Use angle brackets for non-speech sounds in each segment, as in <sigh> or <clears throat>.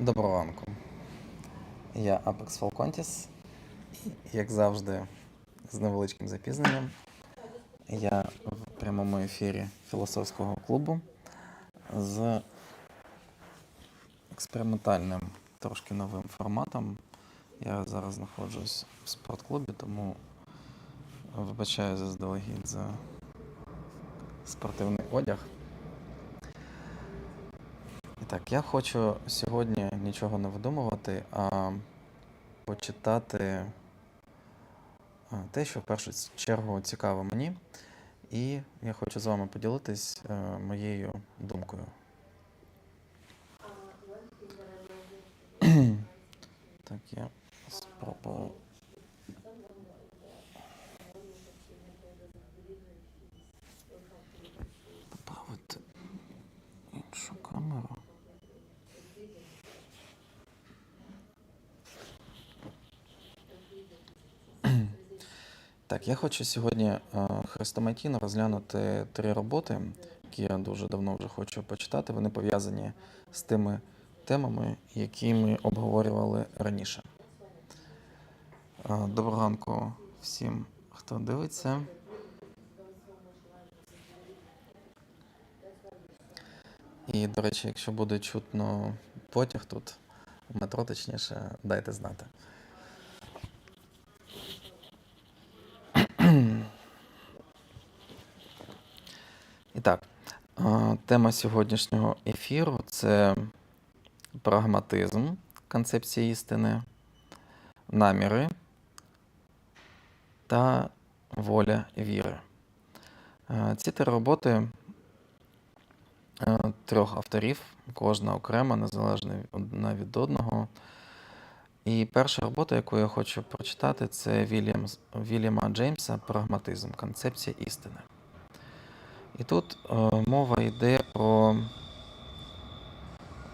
Доброго ранку. Я Apex Falcontis. Як завжди, з невеличким запізненням. Я в прямому ефірі філософського клубу з експериментальним, трошки новим форматом. Я зараз знаходжусь в спортклубі, тому вибачаю заздалегідь за спортивний одяг. Так, я хочу сьогодні нічого не видумувати, а почитати те, що в першу чергу цікаво мені, і я хочу з вами поділитись е, моєю думкою. Так, я спробую. Так, я хочу сьогодні е, хрестоматійно розглянути три роботи, які я дуже давно вже хочу почитати. Вони пов'язані з тими темами, які ми обговорювали раніше. Е, Доброго ранку всім, хто дивиться. І, до речі, якщо буде чутно потяг тут, метро точніше, дайте знати. І так, е, тема сьогоднішнього ефіру це прагматизм, концепція істини, наміри та воля віри. Ці три роботи е, трьох авторів, кожна окрема, незалежна одна від одного. І перша робота, яку я хочу прочитати, це Вільям, Вільяма Джеймса Прагматизм, концепція істини. І тут е, мова йде про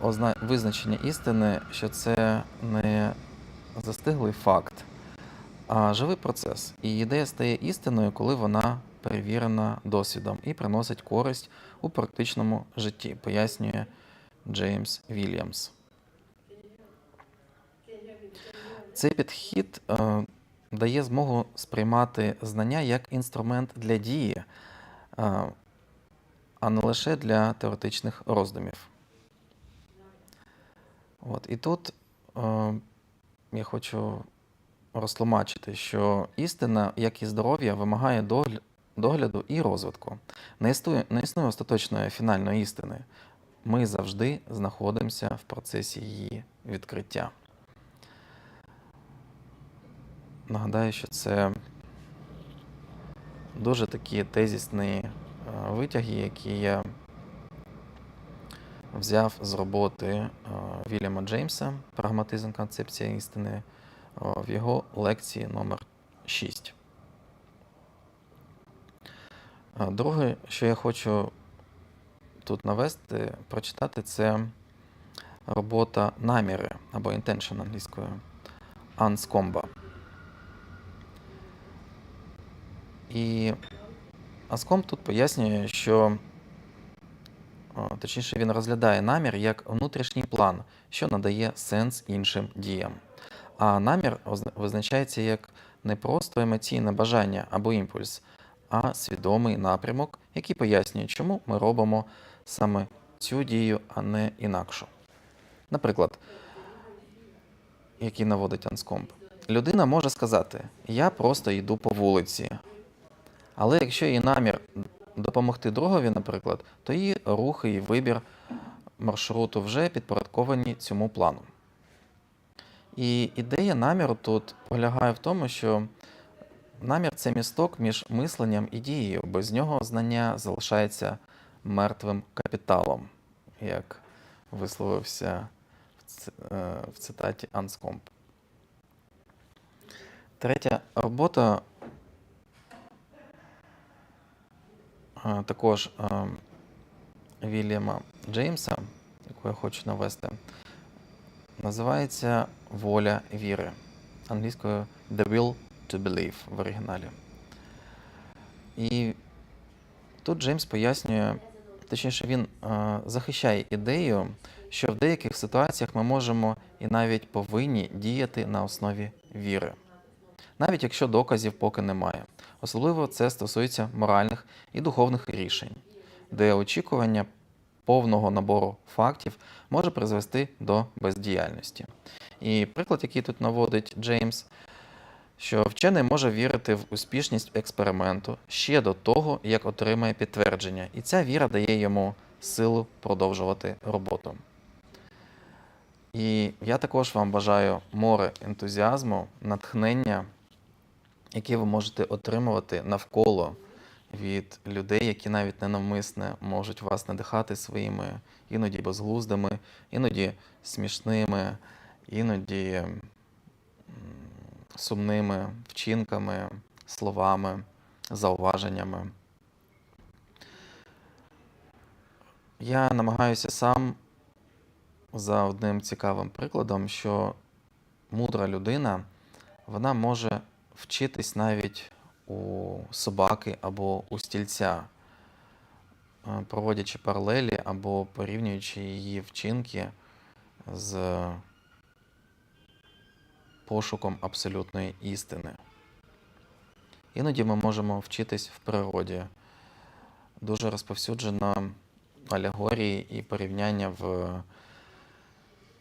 озна... визначення істини, що це не застиглий факт, а живий процес. І ідея стає істиною, коли вона перевірена досвідом і приносить користь у практичному житті, пояснює Джеймс Вільямс. Цей підхід е, дає змогу сприймати знання як інструмент для дії, е, а не лише для теоретичних роздумів. От, і тут е, я хочу розтлумачити, що істина, як і здоров'я, вимагає догля- догляду і розвитку. Не існує, не існує остаточної фінальної істини. Ми завжди знаходимося в процесі її відкриття. Нагадаю, що це дуже такі тезісні витяги, які я взяв з роботи е, Вільяма Джеймса Прагматизм концепція істини е, в його лекції номер 6. Е, Друге, що я хочу тут навести, прочитати, це робота наміри або intention англійською Анскомба. І Аском тут пояснює, що точніше він розглядає намір як внутрішній план, що надає сенс іншим діям. А намір визначається як не просто емоційне бажання або імпульс, а свідомий напрямок, який пояснює, чому ми робимо саме цю дію, а не інакшу. Наприклад, який наводить Анскомп. Людина може сказати: Я просто йду по вулиці. Але якщо її намір допомогти другові, наприклад, то її рухи і вибір маршруту вже підпорядковані цьому плану. І ідея наміру тут полягає в тому, що намір це місток між мисленням і дією, без нього знання залишається мертвим капіталом, як висловився в е, цитаті Анскомп. Третя робота також Вільяма Джеймса, яку я хочу навести, називається Воля віри. Англійською The Will to Believe в оригіналі. І тут Джеймс пояснює точніше, він захищає ідею, що в деяких ситуаціях ми можемо і навіть повинні діяти на основі віри, навіть якщо доказів поки немає. Особливо це стосується моральних і духовних рішень, де очікування повного набору фактів може призвести до бездіяльності. І приклад, який тут наводить Джеймс, що вчений може вірити в успішність експерименту ще до того, як отримає підтвердження, і ця віра дає йому силу продовжувати роботу. І я також вам бажаю море ентузіазму, натхнення, яке ви можете отримувати навколо від людей, які навіть ненавмисне можуть вас надихати своїми іноді безглуздими, іноді смішними, іноді сумними вчинками, словами, зауваженнями. Я намагаюся сам за одним цікавим прикладом, що мудра людина вона може вчитись навіть у собаки або у стільця, е, проводячи паралелі або порівнюючи її вчинки з пошуком абсолютної істини. Іноді ми можемо вчитись в природі. Дуже розповсюджено алегорії і порівняння в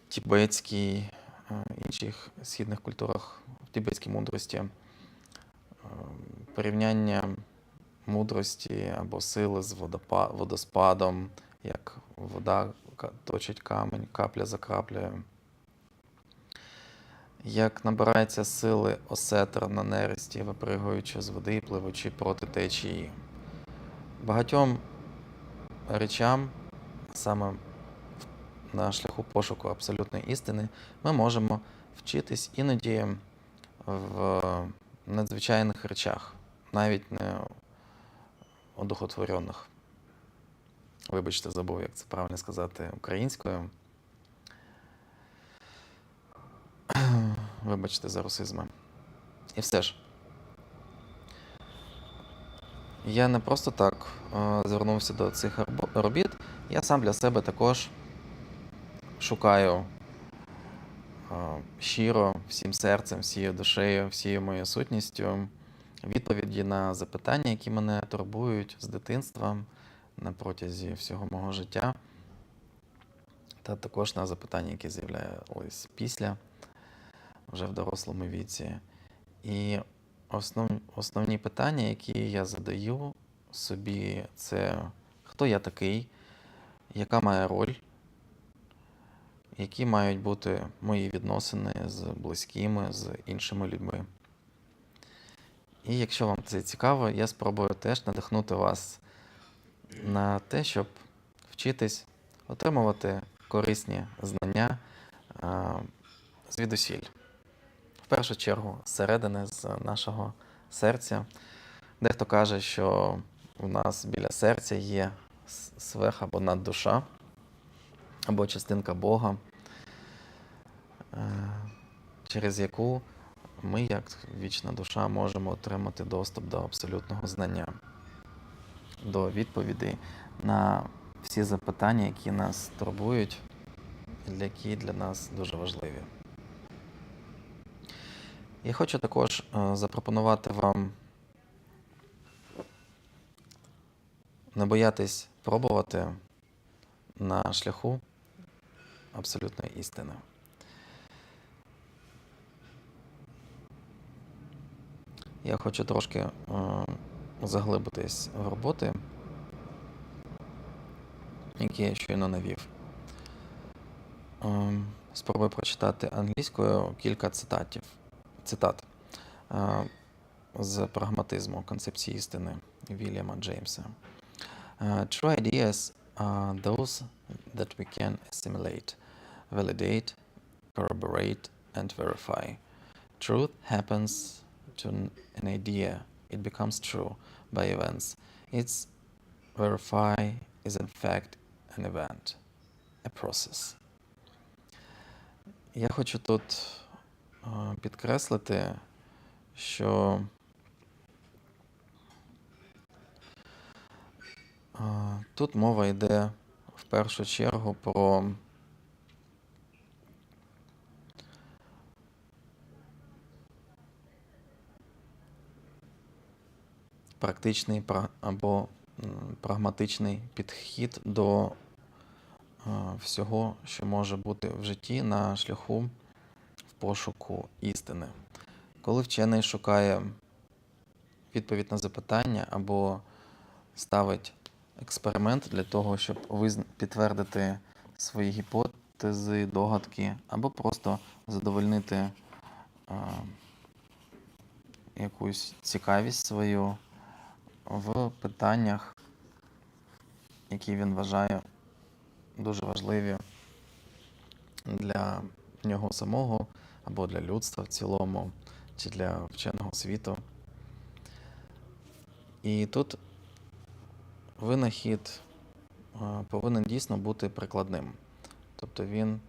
тібетській, е, інших східних культурах, в тібетській мудрості, порівняння мудрості або сили з водоспадом, як вода точить камінь, капля за краплею. Як набирається сили осетр на нересті, випригуючи з води, пливучи проти течії. Багатьом речам, саме на шляху пошуку абсолютної істини, ми можемо вчитись іноді в надзвичайних речах, навіть не одухотворених. Вибачте, забув, як це правильно сказати українською. <clears throat> Вибачте за русизми. І все ж. Я не просто так е, звернувся до цих робіт. Я сам для себе також шукаю щиро, всім серцем, всією душею, всією моєю сутністю відповіді на запитання, які мене турбують з дитинства на протязі всього мого життя, та також на запитання, які з'являлись після вже в дорослому віці. І основ, основні питання, які я задаю собі, це хто я такий, яка моя роль, які мають бути мої відносини з близькими, з іншими людьми. І якщо вам це цікаво, я спробую теж надихнути вас на те, щоб вчитись отримувати корисні знання звідусіль. В першу чергу, зсередини, з нашого серця. Дехто каже, що у нас біля серця є с- свех або наддуша, або частинка Бога, е, через яку ми, як вічна душа, можемо отримати доступ до абсолютного знання, до відповідей на всі запитання, які нас турбують, які для нас дуже важливі. Я хочу також е, запропонувати вам не боятись пробувати на шляху абсолютної істини. Я хочу трошки е, заглибитись в роботи, які я щойно навів. Ем, Спробую прочитати англійською кілька цитатів, цитат е, з прагматизму концепції істини Вільяма Джеймса. Е, True ideas are those that we can assimilate, validate, corroborate, and verify. Truth happens to an an idea, it becomes true by events. Its verify is in fact an event, a process. Я хочу тут е, підкреслити, що А, Тут мова йде в першу чергу про практичний пра- або прагматичний підхід до всього, що може бути в житті на шляху в пошуку істини. Коли вчений шукає відповідь на запитання або ставить експеримент для того, щоб підтвердити свої гіпотези, догадки, або просто задовольнити якусь цікавість свою в питаннях, які він вважає дуже важливі для нього самого або для людства в цілому, чи для вченого світу. І тут винахід е, повинен дійсно бути прикладним. Тобто він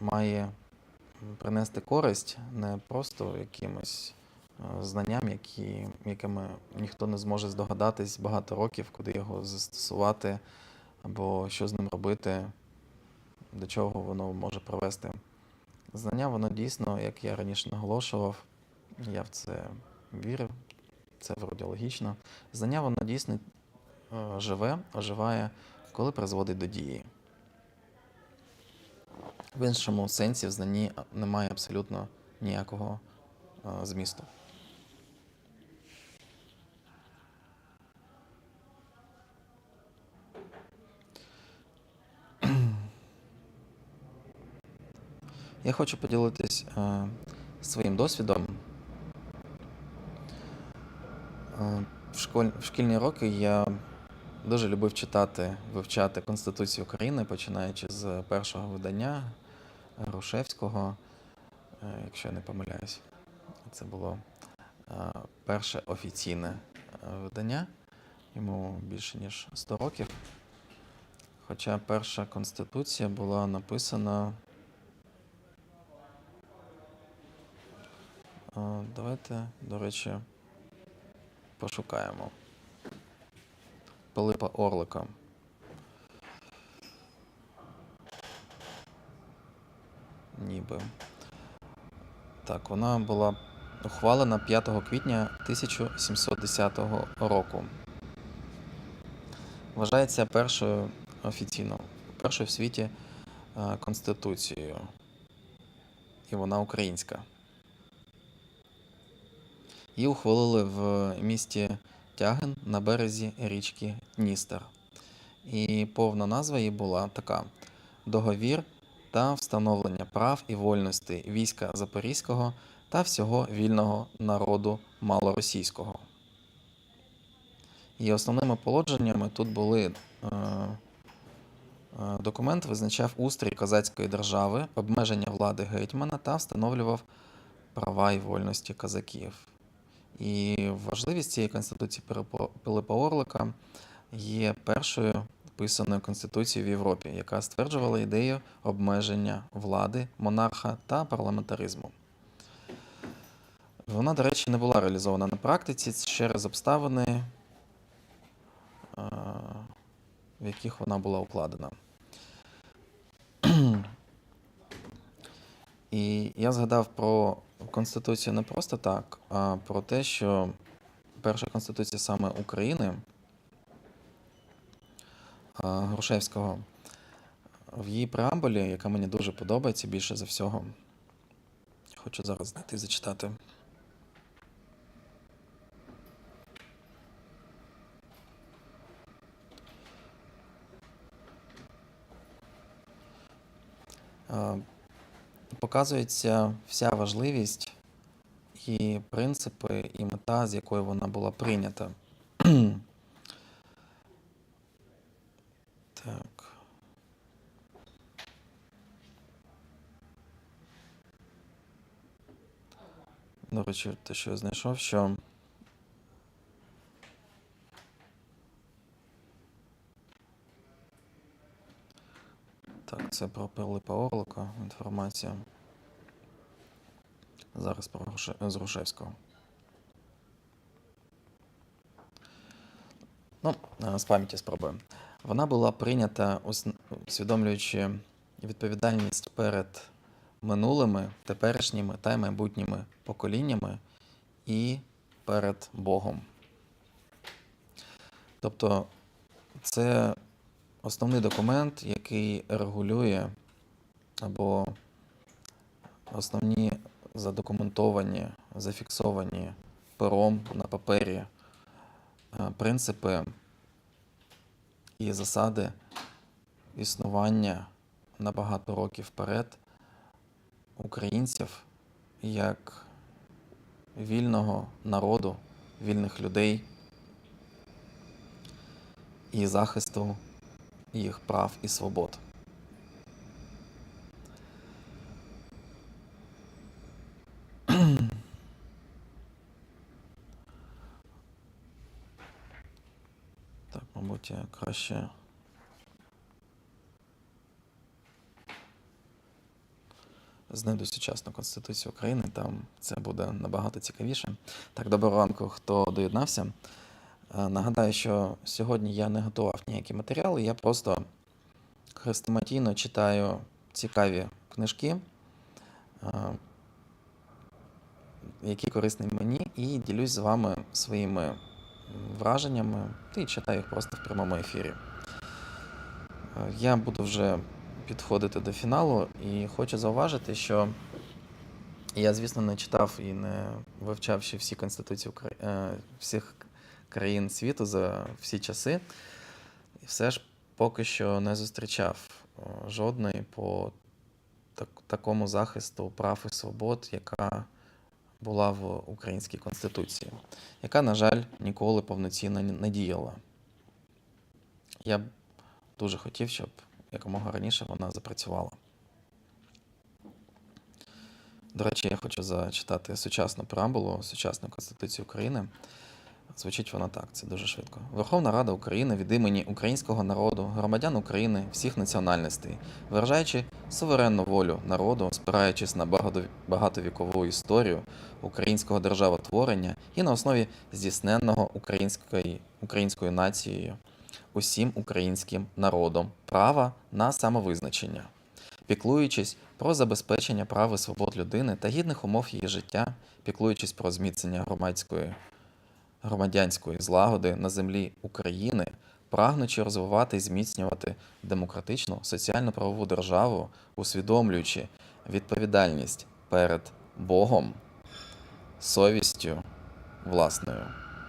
має принести користь не просто якимось знанням, які, якими ніхто не зможе здогадатись багато років, куди його застосувати, або що з ним робити, до чого воно може привести. Знання, воно дійсно, як я раніше наголошував, я в це вірив, це вроді логічно. Знання, воно дійсно е, живе, оживає, коли призводить до дії. В іншому сенсі в знанні немає абсолютно ніякого е, змісту. Я хочу поділитись е, своїм досвідом. Е, в, школь... в шкільні роки я дуже любив читати, вивчати Конституцію України, починаючи з першого видання Грушевського, е, якщо я не помиляюсь. Це було е, перше офіційне видання, йому більше ніж 100 років. Хоча перша конституція була написана. Давайте, до речі, пошукаємо. Пилипа Орлика. Ніби. Так, вона була ухвалена 5 квітня 1710 року. Вважається першою офіційно, першою в світі е, конституцією. І вона українська. Її ухвалили в місті Тягин на березі річки Дністер. І повна назва її була така: Договір та встановлення прав і вольностей війська Запорізького та всього вільного народу малоросійського. І основними положеннями тут були е, е, документ визначав устрій козацької держави, обмеження влади гетьмана та встановлював права і вольності козаків. І важливість цієї конституції Пилипа- Орлика є першою писаною конституцією в Європі, яка стверджувала ідею обмеження влади, монарха та парламентаризму. Вона, до речі, не була реалізована на практиці через обставини, е, в яких вона була укладена. <clears throat> І я згадав про Конституцію не просто так, а про те, що перша конституція саме України Грушевського в її преамбулі, яка мені дуже подобається більше за всього. Хочу зараз знайти і зачитати. А, показується вся важливість і принципи, і мета, з якою вона була прийнята. <clears throat> Так. До речі, те, що я знайшов, що Так, це про Пилипа Орлика інформація. Зараз про з Грушевського. Ну, з пам'яті спробуємо. Вона була прийнята, усвідомлюючи відповідальність перед минулими, теперішніми та майбутніми поколіннями і перед Богом. Тобто це основний документ, який регулює або основні задокументовані, зафіксовані пером на папері е, принципи і засади існування на багато років вперед українців як вільного народу, вільних людей і захисту їх прав і свобод. <clears throat> Так, мабуть, я краще. Знайду сучасну Конституцію України, там це буде набагато цікавіше. Так, доброго ранку, хто доєднався. Е, Нагадаю, що сьогодні я не готував ніякі матеріали, я просто хрестоматійно читаю цікаві книжки, е, які корисні мені, і ділюсь з вами своїми враженнями і читаю їх просто в прямому ефірі. Е, Я буду вже підходити до фіналу і хочу зауважити, що я, звісно, не читав і не вивчав ще всі конституції всіх країн світу за всі часи. І все ж поки що не зустрічав е, жодної по так, такому захисту прав і свобод, яка була в українській конституції, яка, на жаль, ніколи повноцінно не- діяла. Я б дуже хотів, щоб якомога раніше вона запрацювала. До речі, я хочу зачитати сучасну преамбулу, сучасну Конституцію України. Звучить вона так, це дуже швидко. Верховна Рада України від імені українського народу, громадян України, всіх національностей, виражаючи суверенну волю народу, спираючись на багато- багатовікову історію українського державотворення і на основі здійсненного української, українською нацією, усім українським народом права на самовизначення, піклуючись про забезпечення прав і свобод людини та гідних умов її життя, піклуючись про зміцнення громадської громадянської злагоди на землі України, прагнучи розвивати і зміцнювати демократичну соціально-правову державу, усвідомлюючи відповідальність перед Богом, совістю власною,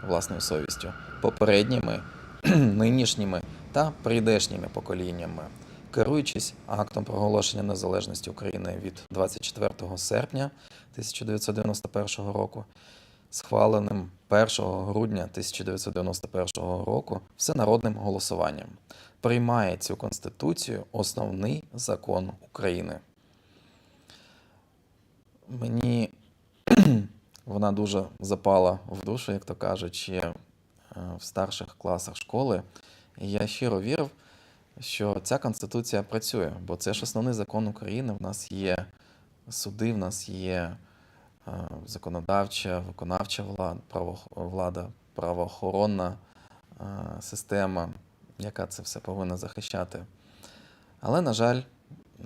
власною совістю, попередніми, <clears throat> нинішніми та прийдешніми поколіннями, керуючись актом проголошення незалежності України від 24 серпня 1991 року, схваленим 1 грудня 1991 року всенародним голосуванням, приймає цю конституцію основний закон України. Мені <clears throat> вона дуже запала в душу, як то кажуть, ще е, в старших класах школи. І я щиро вірив, що ця конституція працює, бо це ж основний закон України. В нас є суди, в нас є законодавча, виконавча влада, влада, правоохоронна е, система, яка це все повинна захищати. Але, на жаль,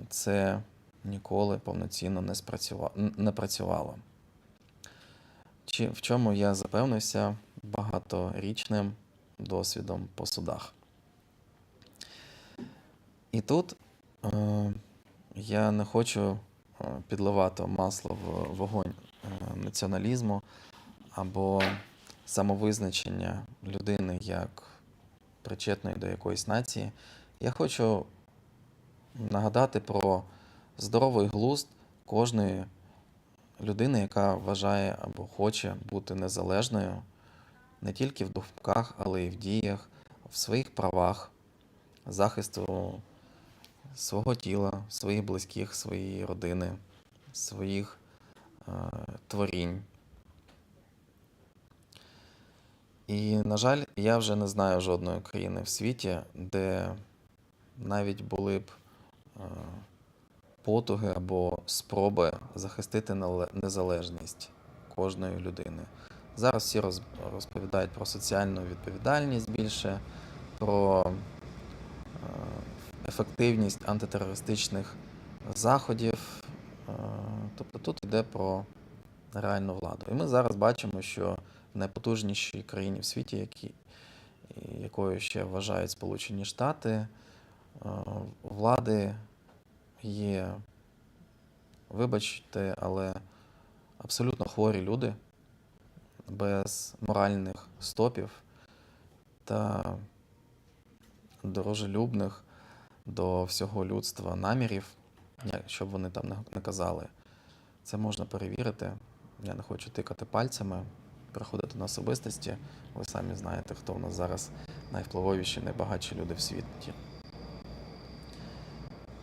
це ніколи повноцінно не, спрацюва... н- не працювало. Чи в чому я запевнився багаторічним досвідом по судах. І тут е, я не хочу е, підливати масло в вогонь е, націоналізму або самовизначення людини як причетної до якоїсь нації. Я хочу нагадати про здоровий глузд кожної людини, яка вважає або хоче бути незалежною не тільки в думках, але й в діях, в своїх правах, захисту свого тіла, своїх близьких, своєї родини, своїх е, творінь. І, на жаль, я вже не знаю жодної країни в світі, де навіть були б е, потуги або спроби захистити незалежність кожної людини. Зараз всі розповідають про соціальну відповідальність більше, про е, ефективність антитерористичних заходів. Тобто тут йде про реальну владу. І ми зараз бачимо, що в найпотужнішій країні в світі, які, якою ще вважають Сполучені Штати, е, влади є, вибачте, але абсолютно хворі люди без моральних стопів та дорожелюбних до всього людства намірів, щоб вони там не казали. Це можна перевірити. Я не хочу тикати пальцями, переходити на особистості. Ви самі знаєте, хто в нас зараз найвпливовіші, найбагатші люди в світі.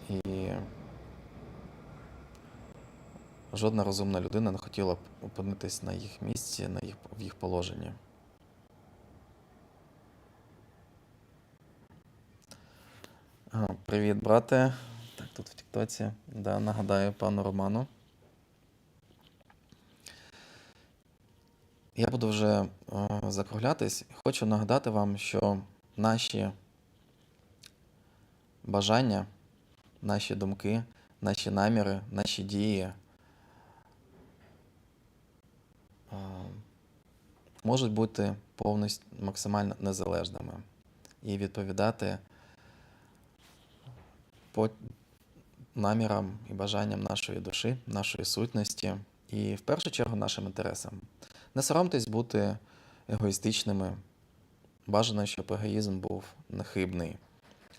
І жодна розумна людина не хотіла б опинитись на їх місці, на їх, в їх положенні. Привіт, брате. Так, тут в Тіктоці. Да, нагадаю пану Роману. Я буду вже е, закруглятись. Хочу нагадати вам, що наші бажання, наші думки, наші наміри, наші дії е, можуть бути повністю максимально незалежними і відповідати по намірам і бажанням нашої душі, нашої сутності і в першу чергу нашим інтересам. Не соромтесь бути егоїстичними. Бажано, щоб егоїзм був нехибний,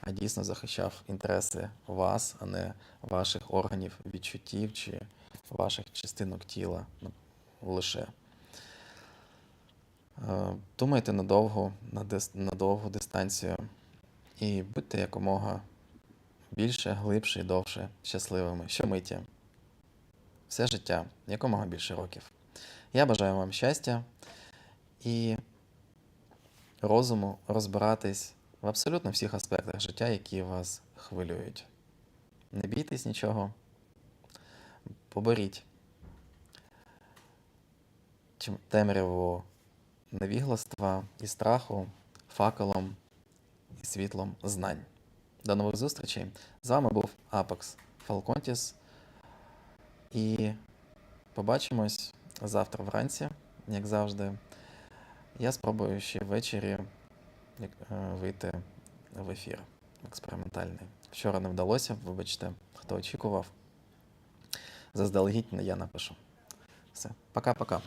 а дійсно захищав інтереси вас, а не ваших органів відчуттів чи ваших частинок тіла ну, лише. Е, Думайте надовго, на, дис... на довгу дистанцію і будьте якомога більше, глибше і довше щасливими щомиті. Все життя, якомога більше років. Я бажаю вам щастя і розуму розбиратись в абсолютно всіх аспектах життя, які вас хвилюють. Не бійтесь нічого, поборіть чим- темряву невігластва і страху факелом і світлом знань. До нових зустрічей. З вами був Апекс Фалконтіс. І побачимось завтра вранці, як завжди. Я спробую ще ввечері е, вийти в ефір експериментальний. Вчора не вдалося, вибачте, хто очікував. Заздалегідь я напишу. Все, пока-пока.